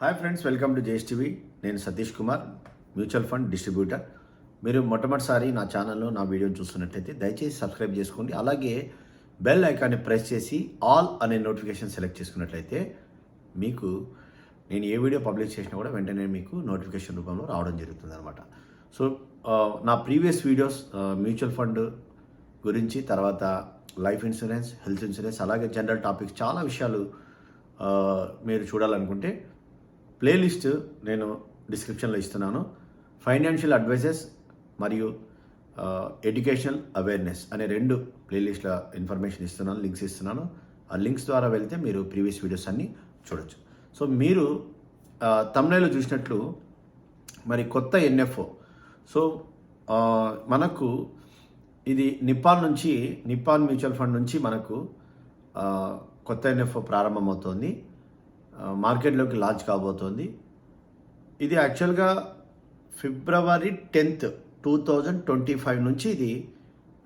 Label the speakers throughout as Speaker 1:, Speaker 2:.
Speaker 1: Hi friends welcome to JSTV నేను Satish Kumar mutual fund distributor. మీరు మొట్టమొదటిసారి నా ఛానల్లో నా వీడియోని చూస్తున్నట్టయితే దయచేసి సబ్స్క్రైబ్ చేసుకోండి. అలాగే బెల్ ఐకాన్ని ప్రెస్ చేసి ఆల్ అనే నోటిఫికేషన్ సెలెక్ట్ చేసుకున్నట్లయితే మీకు నేను ఏ వీడియో పబ్లిష్ చేసినా కూడా వెంటనే మీకు నోటిఫికేషన్ రూపంలో రావడం జరుగుతుంది అనమాట సో నా ప్రీవియస్ వీడియోస్ మ్యూచువల్ ఫండ్ గురించి తర్వాత లైఫ్ ఇన్సూరెన్స్ హెల్త్ ఇన్సూరెన్స్ అలాగే జనరల్ టాపిక్స్ చాలా విషయాలు మీరు చూడాలనుకుంటే ప్లేలిస్ట్ నేను డిస్క్రిప్షన్లో ఇస్తున్నాను. ఫైనాన్షియల్ అడ్వైజెస్ మరియు ఎడ్యుకేషనల్ అవేర్నెస్ అనే రెండు ప్లేలిస్ట్ల ఇన్ఫర్మేషన్ ఇస్తున్నాను లింక్స్ ఇస్తున్నాను. ఆ లింక్స్ ద్వారా వెళ్తే మీరు ప్రీవియస్ వీడియోస్ అన్నీ చూడొచ్చు. సో మీరు తమిళలో చూసినట్లు మరి కొత్త ఎన్ఎఫ్ఓ. సో మనకు ఇది నిప్పాన్ నుంచి నిప్పాన్ మ్యూచువల్ ఫండ్ నుంచి మనకు కొత్త ఎన్ఎఫ్ఓ ప్రారంభమవుతోంది. మార్కెట్లోకి లాంచ్ కాబోతోంది. ఇది యాక్చువల్గా February tenth two thousand twenty five నుంచి ఇది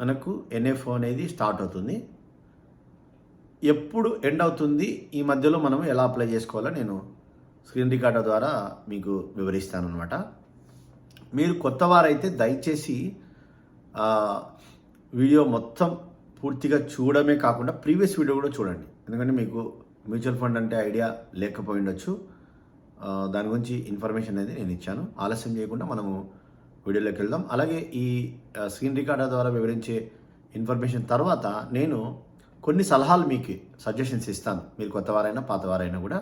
Speaker 1: మనకు ఎన్ఎఫ్ఓ అనేది స్టార్ట్ అవుతుంది. ఎప్పుడు ఎండ్ అవుతుంది ఈ మధ్యలో మనం ఎలా అప్లై చేసుకోవాలో నేను స్క్రీన్ రికార్డర్ ద్వారా మీకు వివరిస్తాను అనమాట మీరు కొత్త వారైతే దయచేసి వీడియో మొత్తం పూర్తిగా చూడమే కాకుండా ప్రీవియస్ వీడియో కూడా చూడండి. ఎందుకంటే మీకు మ్యూచువల్ ఫండ్ అంటే ఐడియా లేకపోయి ఉండొచ్చు. దాని గురించి ఇన్ఫర్మేషన్ అనేది నేను ఇచ్చాను. ఆలస్యం చేయకుండా మనము వీడియోలోకి వెళ్దాం. అలాగే ఈ స్క్రీన్ రికార్డర్ ద్వారా వివరించే ఇన్ఫర్మేషన్ తర్వాత నేను కొన్ని సలహాలు మీకు సజెషన్స్ ఇస్తాను. మీరు కొత్తవారైనా పాతవారైనా కూడా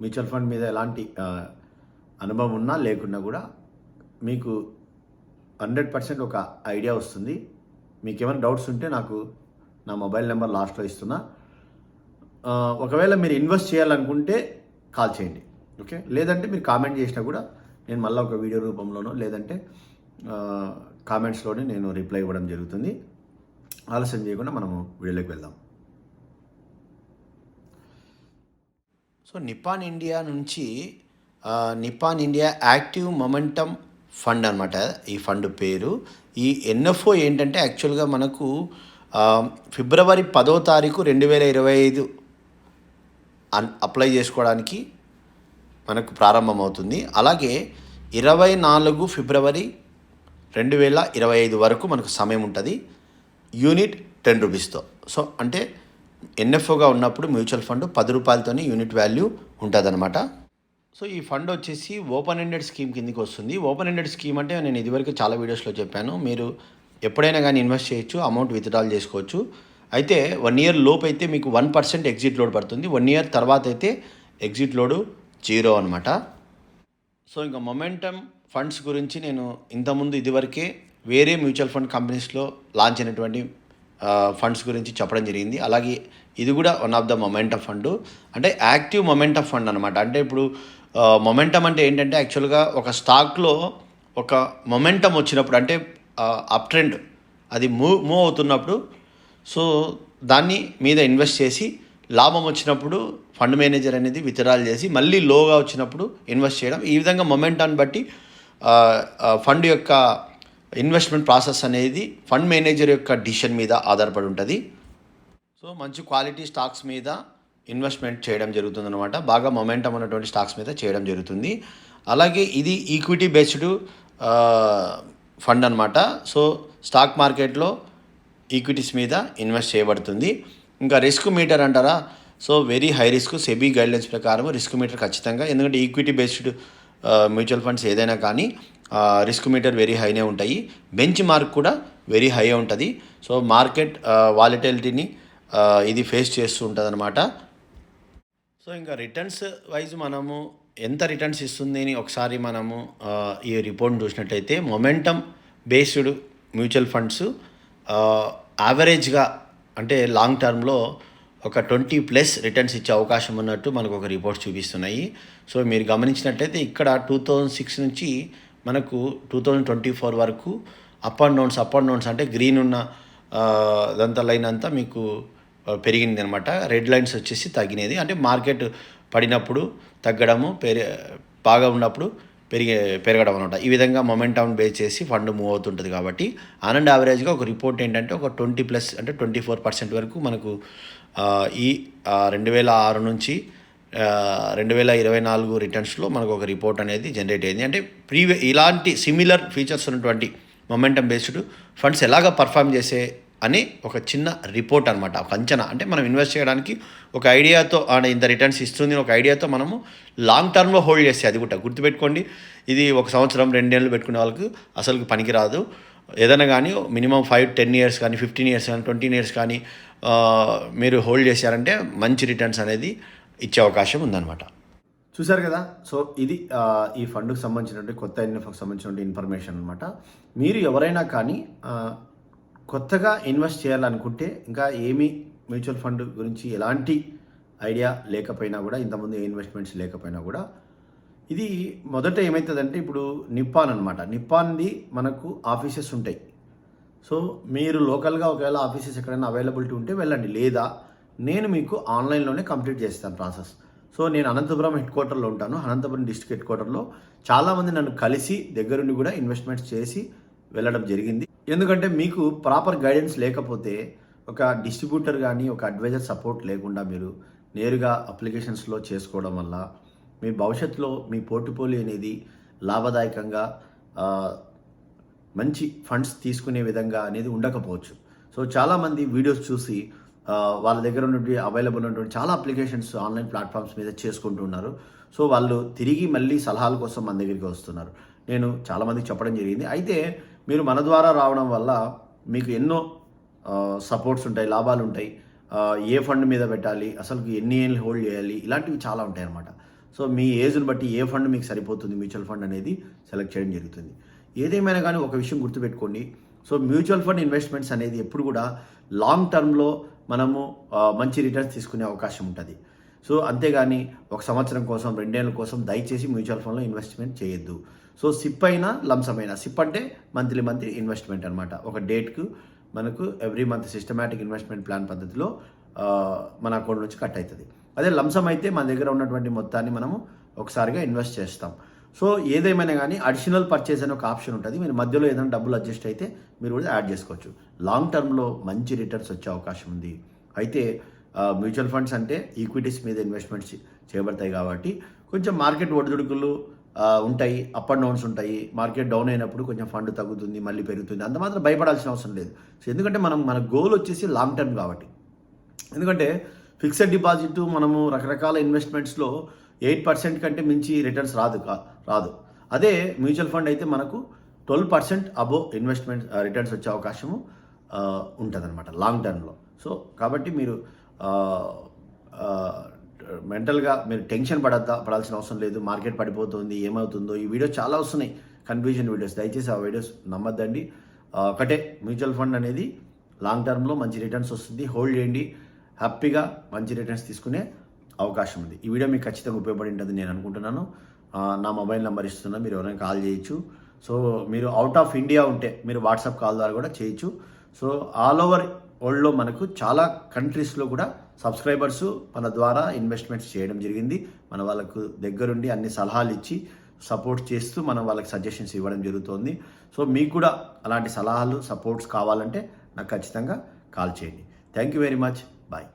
Speaker 1: మ్యూచువల్ ఫండ్ మీద ఎలాంటి అనుభవం ఉన్నా లేకున్నా కూడా మీకు హండ్రెడ్ పర్సెంట్ ఒక ఐడియా వస్తుంది. మీకు ఏమైనా డౌట్స్ ఉంటే నాకు నా మొబైల్ నెంబర్ లాస్ట్లో ఇస్తున్నా. ఒకవేళ మీరు ఇన్వెస్ట్ చేయాలనుకుంటే కాల్ చేయండి. ఓకే? లేదంటే మీరు కామెంట్ చేసినా కూడా నేను మళ్ళీ ఒక వీడియో రూపంలోనో లేదంటే కామెంట్స్లోనే నేను రిప్లై ఇవ్వడం జరుగుతుంది. ఆలస్యం చేయకుండా మనము వీడియోలోకి వెళ్దాం. సో నిపాన్ ఇండియా నుంచి Nippon India active momentum fund అనమాట ఈ ఫండ్ పేరు. ఈ ఎన్ఎఫ్ఓ ఏంటంటే యాక్చువల్గా మనకు ఫిబ్రవరి పదో తారీఖు రెండు వేల ఇరవై ఐదు అప్లై చేసుకోవడానికి మనకు ప్రారంభమవుతుంది. అలాగే ఇరవై నాలుగు ఫిబ్రవరి రెండు వేల ఇరవై ఐదు వరకు మనకు సమయం ఉంటుంది. Unit ten రూపీస్తో. సో అంటే ఎన్ఎఫ్ఓగా ఉన్నప్పుడు మ్యూచువల్ ఫండ్ పది రూపాయలతోనే యూనిట్ వాల్యూ ఉంటుందన్నమాట. సో ఈ ఫండ్ వచ్చేసి ఓపెన్ ఎండెడ్ స్కీమ్ కిందకి వస్తుంది. ఓపెన్ ఎండెడ్ స్కీమ్ అంటే నేను ఇదివరకు చాలా వీడియోస్లో చెప్పాను. మీరు ఎప్పుడైనా కానీ ఇన్వెస్ట్ చేయొచ్చు అమౌంట్ విత్డ్రాల్ చేసుకోవచ్చు. అయితే వన్ ఇయర్ లోపు అయితే మీకు వన్ పర్సెంట్ ఎగ్జిట్ లోడ్ పడుతుంది. వన్ ఇయర్ తర్వాత అయితే ఎగ్జిట్ లోడు జీరో అనమాట సో ఇంకా మొమెంటమ్ ఫండ్స్ గురించి నేను ఇంతకుముందు ఇదివరకే వేరే మ్యూచువల్ ఫండ్ కంపెనీస్లో లాంచ్ అయినటువంటి ఫండ్స్ గురించి చెప్పడం జరిగింది. అలాగే ఇది కూడా one of the momentum fund అంటే యాక్టివ్ మొమెంటమ్ ఫండ్ అనమాట అంటే ఇప్పుడు మొమెంటమ్ అంటే ఏంటంటే యాక్చువల్గా ఒక స్టాక్లో ఒక మొమెంటం వచ్చినప్పుడు అంటే అప్ ట్రెండ్ అది మూవ్ మూవ్ అవుతున్నప్పుడు సో దాన్ని మీద ఇన్వెస్ట్ చేసి లాభం వచ్చినప్పుడు ఫండ్ మేనేజర్ అనేది విత్డ్రాల్ చేసి మళ్ళీ లోగా వచ్చినప్పుడు ఇన్వెస్ట్ చేయడం. ఈ విధంగా మొమెంటాన్ని బట్టి ఫండ్ యొక్క ఇన్వెస్ట్మెంట్ ప్రాసెస్ అనేది ఫండ్ మేనేజర్ యొక్క డిసిషన్ మీద ఆధారపడి ఉంటుంది. సో మంచి క్వాలిటీ స్టాక్స్ మీద ఇన్వెస్ట్మెంట్ చేయడం జరుగుతుంది అనమాట బాగా మొమెంటం ఉన్నటువంటి స్టాక్స్ మీద చేయడం జరుగుతుంది. అలాగే ఇది ఈక్విటీ బేస్డ్ ఫండ్ అనమాట సో స్టాక్ మార్కెట్లో ఈక్విటీస్ మీద ఇన్వెస్ట్ చేయబడుతుంది. ఇంకా రిస్క్ మీటర్ అంటారా? So very high risk SEBI guidelines ప్రకారం రిస్క్ మీటర్ ఖచ్చితంగా. ఎందుకంటే ఈక్విటీ బేస్డ్ మ్యూచువల్ ఫండ్స్ ఏదైనా కానీ రిస్క్ మీటర్ వెరీ హైనే ఉంటాయి. బెంచ్ మార్క్ కూడా వెరీ హై ఉంటుంది. సో మార్కెట్ వాలిటిలిటీని ఇది ఫేస్ చేస్తూ ఉంటుంది అనమాట సో ఇంకా రిటర్న్స్ వైజ్ మనము ఎంత రిటర్న్స్ ఇస్తుంది అని ఒకసారి మనము ఈ రిపోర్ట్ చూసినట్టయితే మొమెంటమ్ బేస్డ్ మ్యూచువల్ ఫండ్స్ యావరేజ్గా అంటే లాంగ్ టర్మ్లో ఒక ట్వంటీ ప్లస్ రిటర్న్స్ ఇచ్చే అవకాశం ఉన్నట్టు మనకు ఒక రిపోర్ట్ చూపిస్తున్నాయి. సో మీరు గమనించినట్లయితే ఇక్కడ టూ థౌజండ్ సిక్స్ నుంచి మనకు టూ థౌజండ్ ట్వంటీ ఫోర్ వరకు up and downs up and downs అంటే గ్రీన్ ఉన్న దంతా లైన్ అంతా మీకు పెరిగింది అనమాట రెడ్ లైన్స్ వచ్చేసి తగ్గినది. అంటే మార్కెట్ పడినప్పుడు తగ్గడము పెరి బాగా ఉన్నప్పుడు పెరిగే పెరగడం అనమాట ఈ విధంగా మొమెంటమ్ బేస్ చేసి ఫండ్ మూవ్ అవుతుంటుంది కాబట్టి ఆన్ అండ్ యావరేజ్గా ఒక రిపోర్ట్ ఏంటంటే ఒక ట్వంటీ ప్లస్ అంటే ట్వంటీ ఫోర్ పర్సెంట్ వరకు మనకు ఈ రెండు వేల ఆరు నుంచి రెండు వేల ఇరవై నాలుగు రిటర్న్స్లో మనకు ఒక రిపోర్ట్ అనేది జనరేట్ అయింది. అంటే ప్రీవియ ఇలాంటి సిమిలర్ ఫీచర్స్ ఉన్నటువంటి మొమెంటం బేస్డ్ ఫండ్స్ ఎలాగ పర్ఫామ్ చేసే అని ఒక చిన్న రిపోర్ట్ అనమాట ఒక అంచనా. అంటే మనం ఇన్వెస్ట్ చేయడానికి ఒక ఐడియాతో ఆ, ఇంత రిటర్న్స్ ఇస్తుంది ఒక ఐడియాతో మనము లాంగ్ టర్మ్లో హోల్డ్ చేస్తే అది కూడా. గుర్తుపెట్టుకోండి ఇది ఒక సంవత్సరం రెండేళ్ళు పెట్టుకునే వాళ్ళకి అసలు పనికిరాదు. ఏదైనా కానీ మినిమం ఫైవ్ టెన్ ఇయర్స్ కానీ ఫిఫ్టీన్ ఇయర్స్ కానీ ట్వంటీ ఇయర్స్ కానీ మీరు హోల్డ్ చేశారంటే మంచి రిటర్న్స్ అనేది ఇచ్చే అవకాశం ఉందన్నమాట. చూశారు కదా? సో ఇది ఈ ఫండ్కి సంబంధించినటువంటి కొత్త ఎన్ఎఫ్కి సంబంధించినటువంటి ఇన్ఫర్మేషన్ అనమాట మీరు ఎవరైనా కానీ కొత్తగా ఇన్వెస్ట్ చేయాలనుకుంటే ఇంకా ఏమీ మ్యూచువల్ ఫండ్ గురించి ఎలాంటి ఐడియా లేకపోయినా కూడా ఇంతకుముందు ఇన్వెస్ట్మెంట్స్ లేకపోయినా కూడా ఇది మొదట ఏమవుతుందంటే ఇప్పుడు నిప్పాన్ అనమాట నిప్పాన్ది మనకు ఆఫీసెస్ ఉంటాయి. సో మీరు లోకల్గా ఒకవేళ ఆఫీసెస్ ఎక్కడైనా అవైలబిలిటీ ఉంటే వెళ్ళండి. లేదా నేను మీకు ఆన్లైన్లోనే కంప్లీట్ చేస్తాను ప్రాసెస్. సో నేను అనంతపురం హెడ్ క్వార్టర్లో ఉంటాను. అనంతపురం డిస్ట్రిక్ట్ హెడ్ క్వార్టర్లో చాలామంది నన్ను కలిసి దగ్గరుండి కూడా ఇన్వెస్ట్మెంట్స్ చేసి వెళ్ళడం జరిగింది. ఎందుకంటే మీకు ప్రాపర్ గైడెన్స్ లేకపోతే ఒక డిస్ట్రిబ్యూటర్ కానీ ఒక అడ్వైజర్ సపోర్ట్ లేకుండా మీరు నేరుగా అప్లికేషన్స్లో చేసుకోవడం వల్ల మీ భవిష్యత్తులో మీ పోర్టుపోలియో అనేది లాభదాయకంగా మంచి ఫండ్స్ తీసుకునే విధంగా అనేది ఉండకపోవచ్చు. సో చాలామంది వీడియోస్ చూసి వాళ్ళ దగ్గర ఉన్నటువంటి అవైలబుల్ ఉన్నటువంటి చాలా అప్లికేషన్స్ ఆన్లైన్ ప్లాట్ఫామ్స్ మీద చేసుకుంటున్నారు సో వాళ్ళు తిరిగి మళ్ళీ సలహాల కోసం మన దగ్గరికి వస్తున్నారు. నేను చాలామందికి చెప్పడం జరిగింది. అయితే మీరు మన ద్వారా రావడం వల్ల మీకు ఎన్నో సపోర్ట్స్ ఉంటాయి లాభాలు ఉంటాయి. ఏ ఫండ్ మీద పెట్టాలి అసలు ఎన్ని ఏళ్ళు హోల్డ్ చేయాలి ఇలాంటివి చాలా ఉంటాయి అన్నమాట. సో మీ ఏజ్ని బట్టి ఏ ఫండ్ మీకు సరిపోతుంది మ్యూచువల్ ఫండ్ అనేది సెలెక్ట్ చేయడం జరుగుతుంది. ఏదేమైనా కానీ ఒక విషయం గుర్తుపెట్టుకోండి. సో మ్యూచువల్ ఫండ్ ఇన్వెస్ట్మెంట్స్ అనేది ఎప్పుడు కూడా లాంగ్ టర్మ్లో మనము మంచి రిటర్న్స్ తీసుకునే అవకాశం ఉంటుంది. సో అంతేగాని ఒక సంవత్సరం కోసం రెండేళ్ళ కోసం దయచేసి మ్యూచువల్ ఫండ్లో ఇన్వెస్ట్మెంట్ చేయొద్దు. సో సిప్ అయినా లంసమైనా. అయినా సిప్ అంటే మంత్లీ మంత్లీ ఇన్వెస్ట్మెంట్ అనమాట ఒక డేట్కు మనకు every month systematic investment plan పద్ధతిలో మన అకౌంట్ నుంచి కట్ అవుతుంది అదే లంసం అయితే మన దగ్గర ఉన్నటువంటి మొత్తాన్ని మనము ఒకసారిగా ఇన్వెస్ట్ చేస్తాం. సో ఏదేమైనా కానీ అడిషనల్ పర్చేస్ అనే ఒక ఆప్షన్ ఉంటుంది. మీరు మధ్యలో ఏదైనా డబ్బులు అడ్జస్ట్ అయితే మీరు కూడా యాడ్ చేసుకోవచ్చు. లాంగ్ టర్మ్లో మంచి రిటర్న్స్ వచ్చే అవకాశం ఉంది. అయితే మ్యూచువల్ ఫండ్స్ అంటే ఈక్విటీస్ మీద ఇన్వెస్ట్మెంట్స్ చేయబడతాయి కాబట్టి కొంచెం మార్కెట్ ఒడిదుడుకులు ఉంటాయి అప్ అండ్ డౌన్స్ ఉంటాయి. మార్కెట్ డౌన్ అయినప్పుడు కొంచెం ఫండ్ తగ్గుతుంది మళ్ళీ పెరుగుతుంది. అంత మాత్రం భయపడాల్సిన అవసరం లేదు. సో ఎందుకంటే మనం మన గోల్ వచ్చేసి లాంగ్ టర్మ్ కాబట్టి. ఎందుకంటే ఫిక్స్డ్ డిపాజిట్ మనము రకరకాల ఇన్వెస్ట్మెంట్స్లో ఎయిట్ పర్సెంట్ కంటే మించి రిటర్న్స్ రాదు కా- రాదు. అదే మ్యూచువల్ ఫండ్ అయితే మనకు twelve percent above investment returns వచ్చే అవకాశము ఉంటుంది అనమాట లాంగ్ టర్మ్లో సో కాబట్టి మీరు మెంటల్గా మీరు టెన్షన్ పడద్దా పడాల్సిన అవసరం లేదు మార్కెట్ పడిపోతుంది ఏమవుతుందో ఈ వీడియోస్ చాలా వస్తున్నాయి. కన్ఫ్యూజన్ వీడియోస్ దయచేసి ఆ వీడియోస్ నమ్మద్దండి. ఒకటే మ్యూచువల్ ఫండ్ అనేది లాంగ్ టర్మ్లో మంచి రిటర్న్స్ వస్తుంది. హోల్డ్ చేయండి. హ్యాపీగా మంచి రిటర్న్స్ తీసుకునే అవకాశం ఉంది. ఈ వీడియో మీకు ఖచ్చితంగా ఉపయోగపడి ఉంటుంది నేను అనుకుంటున్నాను. నా మొబైల్ నెంబర్ ఇస్తున్నా మీరు ఎవరైనా కాల్ చేయొచ్చు. సో మీరు అవుట్ ఆఫ్ ఇండియా ఉంటే మీరు వాట్సాప్ కాల్ ద్వారా కూడా చేయొచ్చు. సో ఆల్ ఓవర్ వరల్డ్లో మనకు చాలా కంట్రీస్లో కూడా సబ్స్క్రైబర్స్ మన ద్వారా ఇన్వెస్ట్మెంట్స్ చేయడం జరిగింది. మన వాళ్ళకు దగ్గరుండి అన్ని సలహాలు ఇచ్చి సపోర్ట్ చేస్తూ మనం వాళ్ళకి సజెషన్స్ ఇవ్వడం జరుగుతుంది. సో మీకు కూడా అలాంటి సలహాలు సపోర్ట్స్ కావాలంటే నాకు ఖచ్చితంగా కాల్ చేయండి. Thank you very much. Bye.